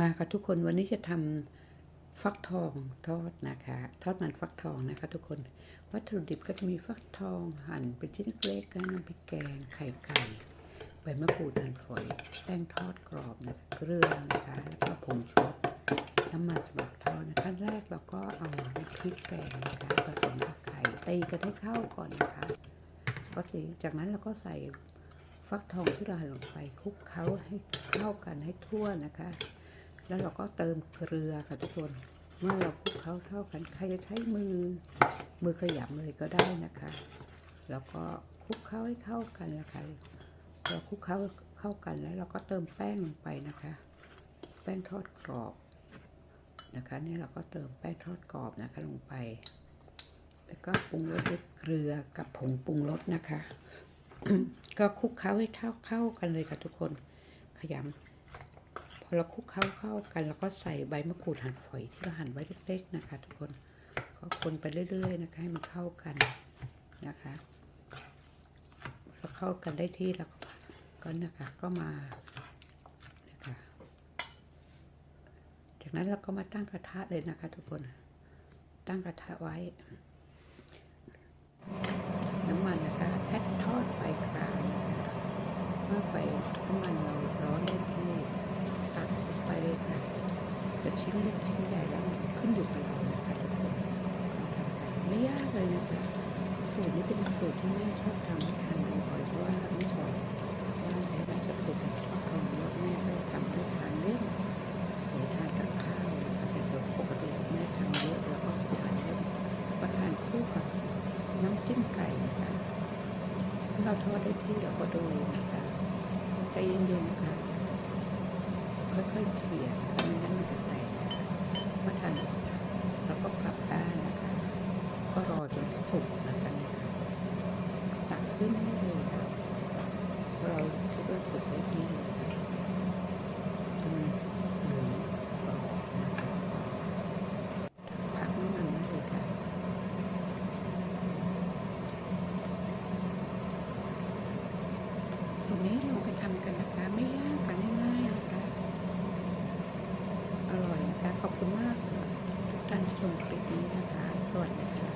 มาค่ะทุกคนวันนี้จะทำฟักทองทอดนะคะ ทอดมันฟักทองนะคะ ทุกคนวัตถุดิบก็จะมีฟักทองหั่นเป็นชิ้นเล็กๆน้ำพริกแกงไข่ไก่ใบมะกรูดหั่นฝอยแป้งทอดกรอบนะคะเกลือนะคะแล้วก็ผงชูรสน้ำมันสำหรับทอดนะขั้นแรกเราก็เอาน้ำพริกแกงนะคะผสมกับไข่ตีกันให้เข้าก่อนนะคะก็ตีจากนั้นเราก็ใส่ฟักทองที่เราหั่นลงไปคลุกเคล้าให้เข้ากันให้ทั่วนะคะ แล้วเราก็เติมเกลือค่ะทุกคน เมื่อเราคลุกเคล้าเท่ากันใครจะใช้มือมือขยำเลยก็ได้นะคะ แล้วก็คลุกเคล้าให้เข้ากันนะคะเราคลุกเคล้าเข้ากันแล้วเราก็เติมแป้งลงไปนะคะ แป้งทอดกรอบนะคะนี่เราก็เติมแป้งทอดกรอบนะคะลงไป แล้วก็ปรุงรสด้วยเกลือกับผงปรุงรสนะคะ ก็คลุกเคล้าให้เท่าเข้ากันเลยค่ะทุกคนขยำ เราคลุกเคล้าเข้ากัน แล้วก็ใส่ใบมะกรูดหั่นฝอยที่เราหั่นไว้เล็กๆนะคะ ทุกคนก็คนไปเรื่อย ๆ นะคะให้มันเข้ากันนะคะพอเข้ากันได้ที่แล้วก็นะคะก็มานะคะจากนั้นเราก็มาตั้งกระทะเลยนะคะ ทุกคนตั้งกระทะไว้น้ำมันนะคะแพททอดไฟกลางนะคะเมื่อไฟน้ำมันได้ที่ตักไปเลยค่ะ จะ ชิ้นเล็กชิ้นใหญ่แล้วขึ้นอยู่กับเรานะคะทุกคนไม่ยากเลยนะคะสูตรนี้เป็นสูตรที่แม่ชอบทำให้ทานบ่อยๆเพราะว่าไม่บ่อยว่าแม่น่าจะปลูกฟักทองเยอะแม่ก็ทำให้ทานเล่นหรือทานกับข้าวนะคะแต่ปกติแม่ทำเยอะแล้วก็จะทานเล่นก็ทานคู่กับน้ำจิ้มไก่นะคะเราทอดได้ที่เราก็ดูนะคะใจเย็นๆค่ะค่อยๆเขี่ย มื่อทานเราก็กลับด้านนะคะ ก็รอจนสุกนะคะตักขึ้นได้เลยค่ะเราคิดว่าสุกได้ที่เลยค่ะจนเหลืองกรอบนะคะพักน้ำมันได้เลยค่ะสูตรนี้ลงไปทำกันนะคะไม่ยากกันง่ายๆนะคะ อร่อย นะคะ ขอบคุณมากสำหรับทุกท่านที่ชมคลิปนี้นะคะ สวัสดีค่ะ